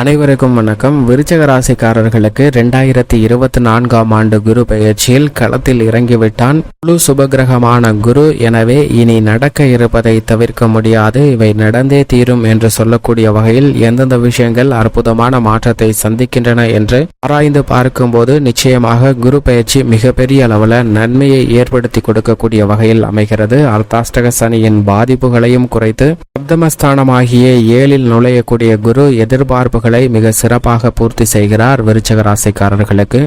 அனைவருக்கும் வணக்கம். விருச்சக ராசிக்காரர்களுக்கு ரெண்டாயிரத்தி இருபத்தி நான்காம் ஆண்டு குரு பெயர்ச்சியில் களத்தில் இறங்கிவிட்டான். குழு சுபகிரகமான குரு. எனவே இனி நடக்க இருப்பதை தவிர்க்க முடியாது. இவை நடந்தே தீரும் என்று சொல்லக்கூடிய வகையில் எந்தெந்த விஷயங்கள் அற்புதமான மாற்றத்தை சந்திக்கின்றன என்று ஆராய்ந்து பார்க்கும்போது நிச்சயமாக குரு பெயர்ச்சி மிகப்பெரிய அளவில் நன்மையை ஏற்படுத்தி கொடுக்கக்கூடிய வகையில் அமைகிறது. அர்த்தாஷ்டக சனியின் பாதிப்புகளையும் குறைத்து சப்தமஸ்தானமாகிய ஏழில் நுழையக்கூடிய குரு எதிர்பார்ப்பு மிக சிறப்பாக பூர்த்தி செய்கிறார் விருச்சக ராசிக்காரர்களுக்கு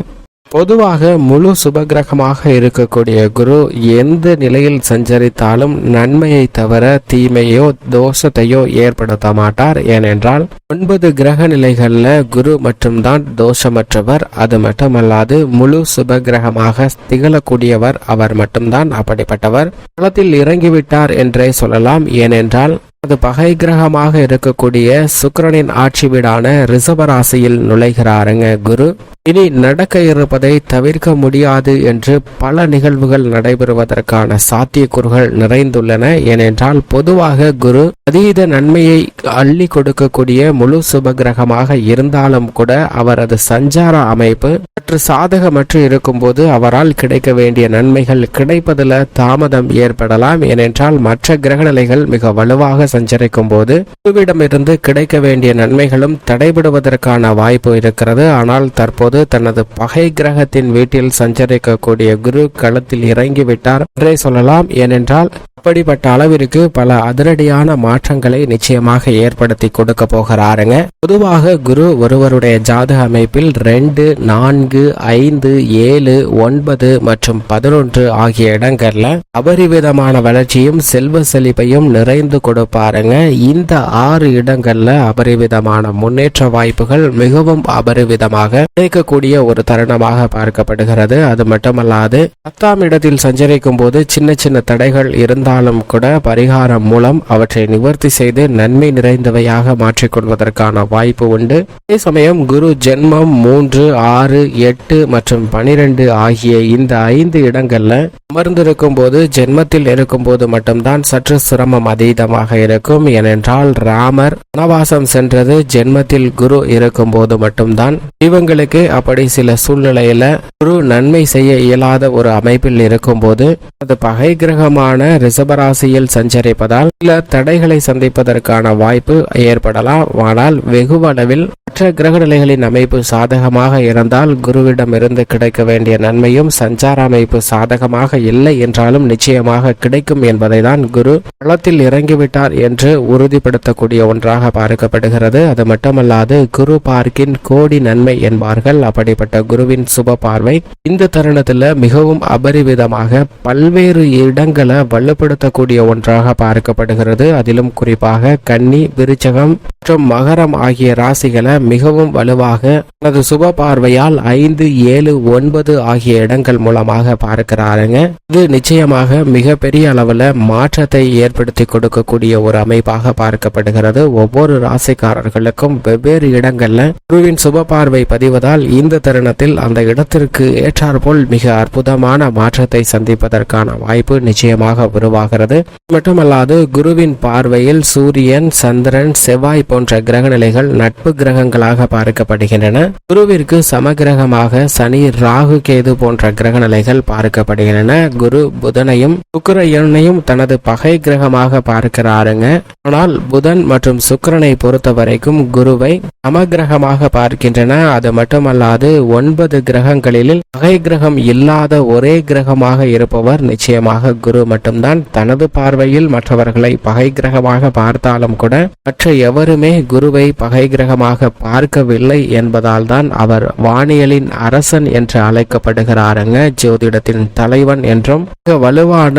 பொதுவாக முழு சுபகிரகமாக இருக்கக்கூடிய குரு எந்த நிலையில் சஞ்சரித்தாலும் நன்மையை தவிர தீமையோ தோஷத்தையோ ஏற்படுத்த மாட்டார். ஏனென்றால் ஒன்பது கிரக நிலைகள்ல குரு மட்டும்தான் தோஷமற்றவர் அது மட்டுமல்லாது முழு சுபகிரகமாக திகழக்கூடியவர் அவர் மட்டும்தான் அப்படிப்பட்டவர். களத்தில் இறங்கிவிட்டார் என்றே சொல்லலாம். ஏனென்றால் அது பகை கிரகமாக இருக்கக்கூடிய சுக்கிரனின் ஆட்சி வீடான ரிஷபராசியில் நுழைகிறாருங்க குரு. இனி நடக்க இருப்பதை தவிர்க்க முடியாது என்று பல நிகழ்வுகள் நடைபெறுவதற்கான சாத்தியக்கூறுகள் நிறைந்துள்ளன. ஏனென்றால் பொதுவாக குரு அதீத நன்மையை அள்ளி கொடுக்கக்கூடிய முழு சுபகிரகமாக இருந்தாலும் கூட அவரது சஞ்சார அமைப்பு சற்று சாதகமற்று இருக்கும்போது அவரால் கிடைக்க வேண்டிய நன்மைகள் கிடைப்பதில் தாமதம் ஏற்படலாம். ஏனென்றால் மற்ற கிரகநிலைகள் மிக வலுவாக சஞ்சரிக்கும் போது குருவிடமிருந்து கிடைக்க வேண்டிய நன்மைகளும் தடைபடுவதற்கான வாய்ப்பு இருக்கிறது. ஆனால் தற்போது தனது பகை கிரகத்தின் வீட்டில் சஞ்சரிக்கக்கூடிய குரு களத்தில் இறங்கிவிட்டார் என்றே சொல்லலாம். ஏனென்றால் அப்படிப்பட்ட அளவிற்கு பல அதிரடியான மாற்றங்களை நிச்சயமாக ஏற்படுத்தி கொடுக்க போகிறாருங்க. பொதுவாக குரு ஒருவருடைய ஜாதக அமைப்பில் ரெண்டு நான்கு ஐந்து ஏழு ஒன்பது மற்றும் பதினொன்று ஆகிய இடங்கள்ல அபரிவிதமான வளர்ச்சியும் செல்வ செழிப்பையும் நிறைந்து கொடுப்பார். பாருங்க. இந்த ஆறு இடங்கள்ல அபரிவிதமான முன்னேற்ற வாய்ப்புகள் மிகவும் அபரிவிதமாக கிடைக்கக்கூடிய ஒரு தருணமாக பார்க்கப்படுகிறது. அது மட்டுமல்லாது பத்தாம் இடத்தில் சஞ்சரிக்கும் போது சின்ன சின்ன தடைகள் இருந்தாலும் கூட பரிகாரம் மூலம் அவற்றை நிவர்த்தி செய்து நன்மை நிறைந்தவையாக மாற்றிக்கொள்வதற்கான வாய்ப்பு உண்டு. அதே சமயம் குரு ஜென்மம் மூன்று ஆறு எட்டு மற்றும் பனிரெண்டு ஆகிய இந்த ஐந்து இடங்கள்ல அமர்ந்திருக்கும் போது ஜென்மத்தில் இருக்கும் போது மட்டும்தான் சற்று சிரமம் அதீதமாக இருக்கும் ஏனென்றால் ராமர் வனவாசம் சென்றது ஜென்மத்தில் குரு இருக்கும் போது மட்டும்தான். ஜீவங்களுக்கு அப்படி சில சூழ்நிலையில குரு நன்மை செய்ய இயலாத ஒரு அமைப்பில் இருக்கும்போது அது பகை கிரகமான ரிஷபராசியில் சஞ்சரிப்பதால் சில தடைகளை சந்திப்பதற்கான வாய்ப்பு ஏற்படலாம். ஆனால் வெகுவளவில் மற்ற கிரகநிலைகளின் அமைப்பு சாதகமாக இருந்தால் குருவிடம் இருந்து கிடைக்க வேண்டிய நன்மையும் சஞ்சார அமைப்பு சாதகமாக இல்லை என்றாலும் நிச்சயமாக கிடைக்கும் என்பதை தான் குரு களத்தில் இறங்கிவிட்டார் என்று உறுதிப்படுத்தக்கூடிய ஒன்றாக பார்க்கப்படுகிறது. அது மட்டுமல்லாது குரு பார்க்கின் கோடி நன்மை என்பார்கள். அப்படிப்பட்ட குருவின் சுப பார்வை இந்த தருணத்துல மிகவும் அபரிவிதமாக பல்வேறு இடங்களை வலுப்படுத்தக்கூடிய ஒன்றாக பார்க்கப்படுகிறது. அதிலும் குறிப்பாக கன்னி விருச்சகம் மற்றும் மகரம் ஆகிய ராசிகளை மிகவும் வலுவாக தனது சுப பார்வையால் ஐந்து ஏழு ஒன்பது ஆகிய இடங்கள் மூலமாக பார்க்கிறாருங்க. இது நிச்சயமாக மிகப்பெரிய அளவுல மாற்றத்தை ஏற்படுத்தி கொடுக்கக்கூடிய ஒரு அமைப்பாக பார்க்கப்படுகிறது. ஒவ்வொரு ராசிக்காரர்களுக்கும் வெவ்வேறு இடங்கள்ல குருவின் சுப பார்வை பதிவதால் இந்த தருணத்தில் அந்த இடத்திற்கு ஏற்றாற்போல் மிக அற்புதமான மாற்றத்தை சந்திப்பதற்கான வாய்ப்பு நிச்சயமாக உருவாகிறது. மட்டுமல்லாது குருவின் பார்வையில் சூரியன் சந்திரன் செவ்வாய் போன்ற கிரகநிலைகள் நட்பு கிரகங்களாக பார்க்கப்படுகின்றன. குருவிற்கு சமகிரகமாக சனி ராகு கேது போன்ற கிரகநிலைகள் பார்க்கப்படுகின்றன. குரு புதனையும் சுக்கிரனையும் தனது பகை கிரகமாக பார்க்கிறாருங்க. ஆனால் புதன் மற்றும் சுக்கரனை பொறுத்த வரைக்கும் குருவை சமகிரகமாக பார்க்கின்றன. அது மட்டுமல்லாது ஒன்பது கிரகங்களில் பகை கிரகம் இல்லாத ஒரே கிரகமாக இருப்பவர் நிச்சயமாக குரு மட்டும்தான். தனது பார்வையில் மற்றவர்களை பகை கிரகமாக பார்த்தாலும் கூட மற்ற எவருமே குருவை பகை கிரகமாக பார்க்கவில்லை என்பதால் தான் அவர் வானியலின் அரசன் என்று அழைக்கப்படுகிறாருங்க. ஜோதிடத்தின் தலைவன் என்றும் மிக வலுவான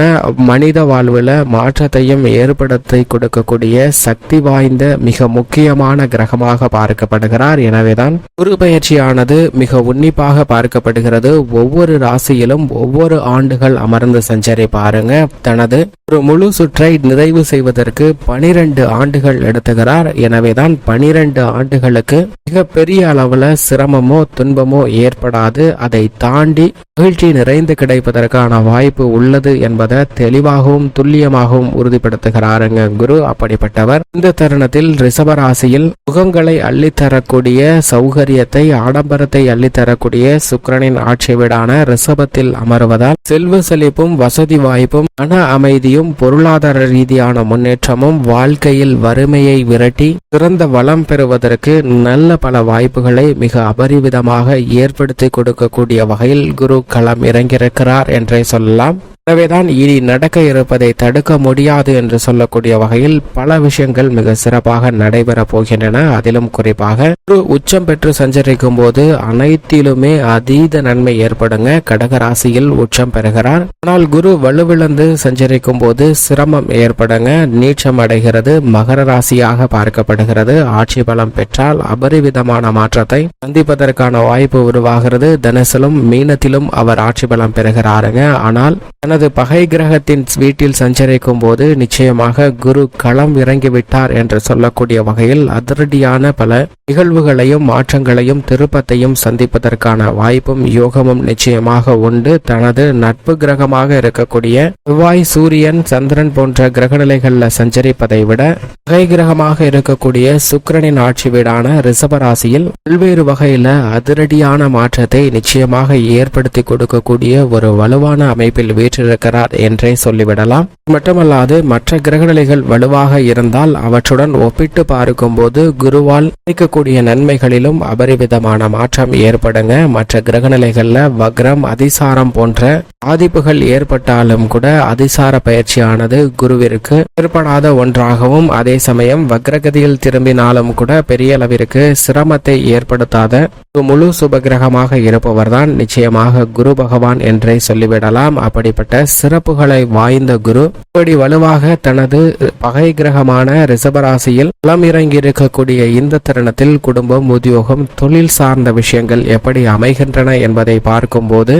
மனித வாழ்வில் மாற்றத்தையும் ஏற்படுத்தி கொடுக்கக்கூடிய சக்தி வாய்ந்த மிக முக்கியமான கிரகமாக பார்க்கப்படுகிறார். எனவேதான் குரு பயிற்சியானது மிக உன்னிப்பாக பார்க்கப்படுகிறது. ஒவ்வொரு ராசியிலும் ஒவ்வொரு ஆண்டுகள் அமர்ந்து சஞ்சரி பாருங்க. தனது ஒரு முழு சுற்றை நிறைவு செய்வதற்கு பனிரெண்டு ஆண்டுகள் எடுத்துகிறார். எனவேதான் பனிரெண்டு ஆண்டுகளுக்கு மிக பெரிய அளவுல சிரமமோ துன்பமோ ஏற்படாது. அதை தாண்டி மகிழ்ச்சி நிறைந்து கிடைப்பதற்கான வாய்ப்பு உள்ளது என்பதை தெளிவாகவும் துல்லியமாகவும் உறுதிப்படுத்துகிறாருங்க குரு. அப்படிப்பட்டவர் இந்த தருணத்தில் ரிஷபராசியில் முகங்களை அள்ளித்தரக்கூடிய சௌகரியத்தை ஆடம்பரத்தை அள்ளித்தரக்கூடிய சுக்கிரனின் ஆட்சி வீடான ரிஷபத்தில் அமர்வதால் செல்வ செழிப்பும் வசதி வாய்ப்பும் மன அமைதியும் பொருளாதார ரீதியான முன்னேற்றமும் வாழ்க்கையில் வறுமையை விரட்டி சிறந்த வளம் பெறுவதற்கு நல்ல பல வாய்ப்புகளை மிக அபரிவிதமாக ஏற்படுத்தி கொடுக்கக்கூடிய வகையில் குரு களம் இறங்கியிருக்கிறார் என்றே சொல்லலாம். எனவேதான் இனி நடக்க இருப்பதை தடுக்க முடியாது என்று சொல்லக்கூடிய வகையில் பல விஷயங்கள் மிக சிறப்பாக நடைபெறப் போகின்றன. அதிலும் குறிப்பாக ஒரு உச்சம் பெற்று சஞ்சரிக்கும் போது அனைத்திலுமே அதீத நன்மை ஏற்படுங்க. கடகராசியில் உச்சம் பெறுகிறார். ஆனால் குரு வலுவிழந்து சஞ்சரிக்கும் போது சிரமம் ஏற்படுங்க. நீச்சம் அடைகிறது மகர ராசியாக பார்க்கப்படுகிறது. ஆட்சி பலம் பெற்றால் அபரிவிதமான மாற்றத்தை சந்திப்பதற்கான வாய்ப்பு உருவாகிறது. தனசிலும் மீனத்திலும் அவர் ஆட்சி பலம் பெறுகிறாருங்க. ஆனால் தனது பகை கிரகத்தின் வீட்டில் சஞ்சரிக்கும் போது நிச்சயமாக குரு களம் இறங்கிவிட்டார் என்று சொல்லக்கூடிய வகையில் அதிரடியான பல நிகழ்வுகளையும் மாற்றங்களையும் திருப்பத்தையும் சந்திப்பதற்கான வாய்ப்பும் யோகமும் நிச்சயமாக உண்டு. தனது நட்பு கிரகமாக இருக்கக்கூடிய செவ்வாய் சூரியன் சந்திரன் போன்ற கிரகநிலைகள்ல சஞ்சரிப்பதை விட பகை கிரகமாக இருக்கக்கூடிய சுக்கிரனின் ஆட்சி வீடான ரிஷபராசியில் பல்வேறு வகையில அதிரடியான மாற்றத்தை நிச்சயமாக ஏற்படுத்தி கொடுக்கக்கூடிய ஒரு வலுவான அமைப்பில் பெற்றிருக்கிறார் என்றே சொல்லிவிடலாம். மட்டுமல்லாது மற்ற கிரகநிலைகள் வலுவாக இருந்தால் அவற்றுடன் ஒப்பிட்டு பார்க்கும்போது குருவால் கிடைக்கக்கூடிய நன்மைகளிலும் அபரிவிதமான மாற்றம் ஏற்படுங்க. மற்ற கிரகநிலைகள்ல வக்ரம் அதிசாரம் போன்ற பாதிப்புகள் ஏற்பட்டாலும் கூட அதிசார பயிற்சியானது குருவிற்கு ஏற்படாத ஒன்றாகவும் அதே சமயம் வக்ரகதியில் திரும்பினாலும் கூட பெரிய அளவிற்கு சிரமத்தை ஏற்படுத்தாத முழு சுபகிரகமாக இருப்பவர்தான். நிச்சயமாக குரு பகவான் என்றே சொல்லிவிடலாம். அப்படிப்பட்ட சிறப்புகளை வாய்ந்த குரு. இப்படி வலுவாக தனது பகை கிரகமான ரிசபராசியில் களம் இறங்கியிருக்கக்கூடிய இந்த தருணத்தில் குடும்பம் உத்தியோகம் தொழில் சார்ந்த விஷயங்கள் எப்படி அமைகின்றன என்பதை பார்க்கும்போது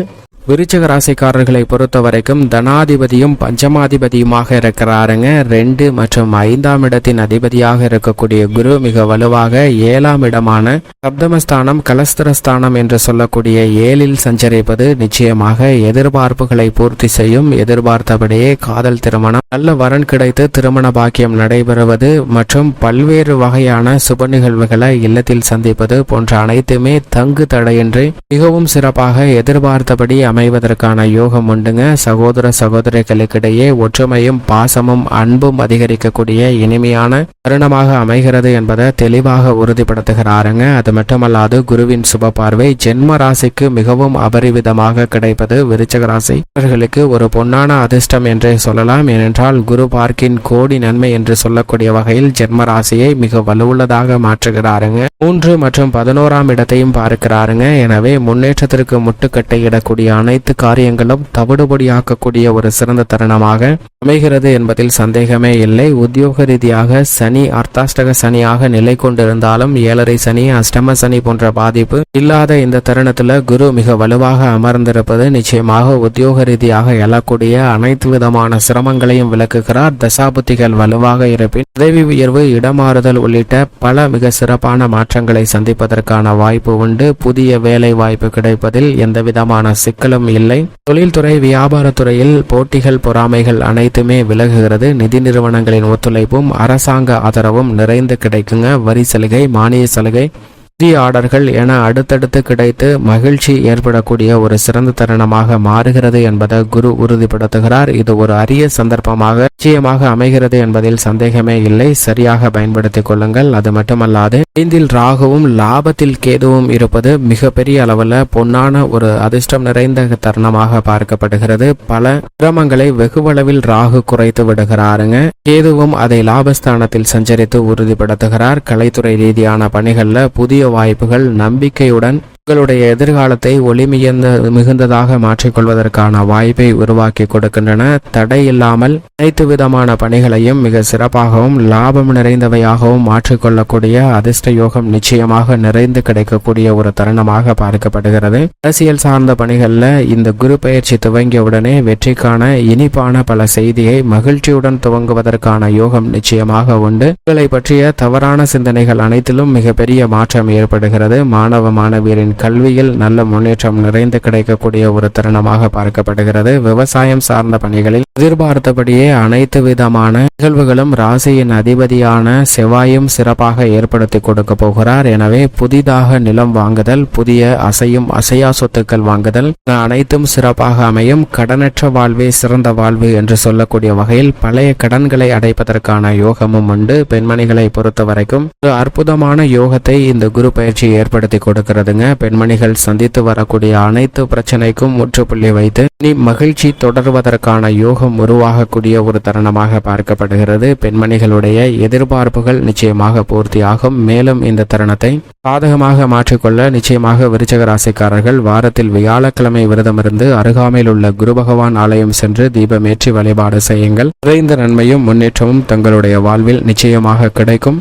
விருச்சக ராசிக்காரர்களை பொறுத்த வரைக்கும் தனாதிபதியும் பஞ்சமாதிபதியுமாக இருக்கிறாருங்க. ரெண்டு மற்றும் ஐந்தாம் இடத்தின் அதிபதியாக இருக்கக்கூடிய குரு மிக வலுவாக ஏழாம் இடமான சப்தமஸ்தானம் கலஸ்திரஸ்தானம் என்று சொல்லக்கூடிய ஏழில் சஞ்சரிப்பது நிச்சயமாக எதிர்பார்ப்புகளை பூர்த்தி செய்யும். எதிர்பார்த்தபடியே காதல் திருமணம் நல்ல வரன் கிடைத்து திருமண பாக்கியம் நடைபெறுவது மற்றும் பல்வேறு வகையான சுப நிகழ்வுகளை இல்லத்தில் சந்திப்பது போன்ற அனைத்துமே தங்கு தடையின்றி மிகவும் சிறப்பாக எதிர்பார்த்தபடி அமைவதற்கான யோகம் உண்டுங்க. சகோதர சகோதரிகளுக்கிடையே ஒற்றுமையும் பாசமும் அன்பும் அதிகரிக்கக்கூடிய இனிமையான தருணமாக அமைகிறது என்பதை தெளிவாக உறுதிப்படுத்துகிறாருங்க. அது மட்டுமல்லாது குருவின் சுப பார்வை ஜென்ம ராசிக்கு மிகவும் அபரிவிதமாக கிடைப்பது. விருச்சக ராசிகளுக்கு ஒரு பொன்னான அதிர்ஷ்டம் என்றே சொல்லலாம். ஏனென்றால் குரு பார்க்கின் கோடி நன்மை என்று சொல்லக்கூடிய வகையில் ஜென்ம ராசியை மிக வலுவுள்ளதாக மாற்றுகிறாருங்க. மூன்று மற்றும் பதினோராம் இடத்தையும் பார்க்கிறாருங்க. எனவே முன்னேற்றத்திற்கு முட்டுக்கட்டை இடக்கூடிய அனைத்து காரியங்களும் தவிடுபடியாக்கக்கூடிய ஒரு சிறந்த தருணமாக அமைகிறது என்பதில் சந்தேகமே இல்லை. உத்தியோக ரீதியாக சனி அர்த்தாஷ்டக சனியாக நிலை கொண்டிருந்தாலும் ஏழரை சனி அஷ்டம சனி போன்ற பாதிப்பு இல்லாத இந்த தருணத்துல குரு மிக வலுவாக அமர்ந்திருப்பது நிச்சயமாக உத்தியோக ரீதியாக எழக்கூடிய அனைத்து விதமான சிரமங்களையும் விளக்குகிறார். தசாபுத்திகள் வலுவாக இருப்பின் உதவி உயர்வு இடமாறுதல் உள்ளிட்ட பல மிக சிறப்பான மாற்றங்களை சந்திப்பதற்கான வாய்ப்பு உண்டு. புதிய வேலை வாய்ப்பு கிடைப்பதில் எந்த விதமான சிக்கலும் இல்லை. தொழில்துறை வியாபாரத்துறையில் போட்டிகள் பொறாமைகள் அனைத்துமே விலகுகிறது. நிதி நிறுவனங்களின் ஒத்துழைப்பும் அரசாங்க ஆதரவும் நிறைந்து கிடைக்குங்க. வரி சலுகை மானிய சலுகை புதிய ஆர்டர்கள் என அடுத்தடுத்து கிடைத்து மகிழ்ச்சி ஏற்படக்கூடிய ஒரு சிறந்த தருணமாக மாறுகிறது என்பதை குரு உறுதிப்படுத்துகிறார். இது ஒரு அரிய சந்தர்ப்பமாக நிச்சயமாக அமைகிறது என்பதில் சந்தேகமே இல்லை. சரியாக பயன்படுத்திக் கொள்ளுங்கள். அது மட்டுமல்லாது ஐந்தில் ராகுவும் லாபத்தில் கேதுவும் இருப்பது மிகப்பெரிய அளவில் பொன்னான ஒரு அதிர்ஷ்டம் நிறைந்த தருணமாக பார்க்கப்படுகிறது. பல கிரமங்களை வெகுவளவில் ராகு குறைத்து விடுகிறாருங்க. கேதுவும் அதை லாபஸ்தானத்தில் சஞ்சரித்து உறுதிப்படுத்துகிறார். கலைத்துறை ரீதியான பணிகள்ல புதிய வாய்ப்புகள் நம்பிக்கையுடன் உங்களுடைய எதிர்காலத்தை ஒளிமியந்த மிகுந்ததாக மாற்றிக்கொள்வதற்கான வாய்ப்பை உருவாக்கி கொடுக்கின்றன. தடை இல்லாமல் அனைத்து விதமான பணிகளையும் மிக சிறப்பாகவும் லாபம் நிறைந்தவையாகவும் மாற்றிக்கொள்ளக்கூடிய அதிர்ஷ்ட யோகம் நிச்சயமாக நிறைந்து கிடைக்கக்கூடிய ஒரு தருணமாக பார்க்கப்படுகிறது. அரசியல் சார்ந்த பணிகளில் இந்த குரு பயிற்சி துவங்கியவுடனே வெற்றிக்கான இனிப்பான பல செய்தியை மகிழ்ச்சியுடன் துவங்குவதற்கான யோகம் நிச்சயமாக உண்டு. உங்களை பற்றிய தவறான சிந்தனைகள் அனைத்திலும் மிகப்பெரிய மாற்றம் ஏற்படுகிறது. மாணவ மாணவியரின் கல்வியில் நல்ல முன்னேற்றம் நிறைந்து கிடைக்கக்கூடிய ஒரு தருணமாக பார்க்கப்படுகிறது. விவசாயம் சார்ந்த பணிகளில் எதிர்பார்த்தபடியே அனைத்து விதமான நிகழ்வுகளும் ராசியின் அதிபதியான செவ்வாயும் சிறப்பாக ஏற்படுத்தி கொடுக்க போகிறார். எனவே புதிதாக நிலம் வாங்குதல் புதிய அசையும் அசையா சொத்துக்கள் வாங்குதல் அனைத்தும் சிறப்பாக அமையும். கடனற்ற வாழ்வே சிறந்த வாழ்வு என்று சொல்லக்கூடிய வகையில் பழைய கடன்களை அடைப்பதற்கான யோகமும் உண்டு. பெண்மணிகளை பொறுத்த வரைக்கும் ஒரு அற்புதமான யோகத்தை இந்த குரு பயிற்சி ஏற்படுத்தி கொடுக்கிறதுங்க. பெண்மணிகள் சந்தித்து வரக்கூடிய அனைத்து பிரச்சனைக்கும் முற்றுப்புள்ளி வைத்து இனி மகிழ்ச்சி தொடர்வதற்கான யோகம் உருவாகக்கூடிய ஒரு தருணமாக பார்க்கப்படுகிறது. பெண்மணிகளுடைய எதிர்பார்ப்புகள் நிச்சயமாக பூர்த்தியாகும். மேலும் இந்த தருணத்தை சாதகமாக மாற்றிக்கொள்ள நிச்சயமாக விருச்சக ராசிக்காரர்கள் வாரத்தில் வியாழக்கிழமை விரதமிருந்து அருகாமையில் உள்ள குரு பகவான் ஆலயம் சென்று தீபமேற்றி வழிபாடு செய்யுங்கள். குறைந்த நன்மையும் முன்னேற்றமும் தங்களுடைய வாழ்வில் நிச்சயமாக கிடைக்கும்.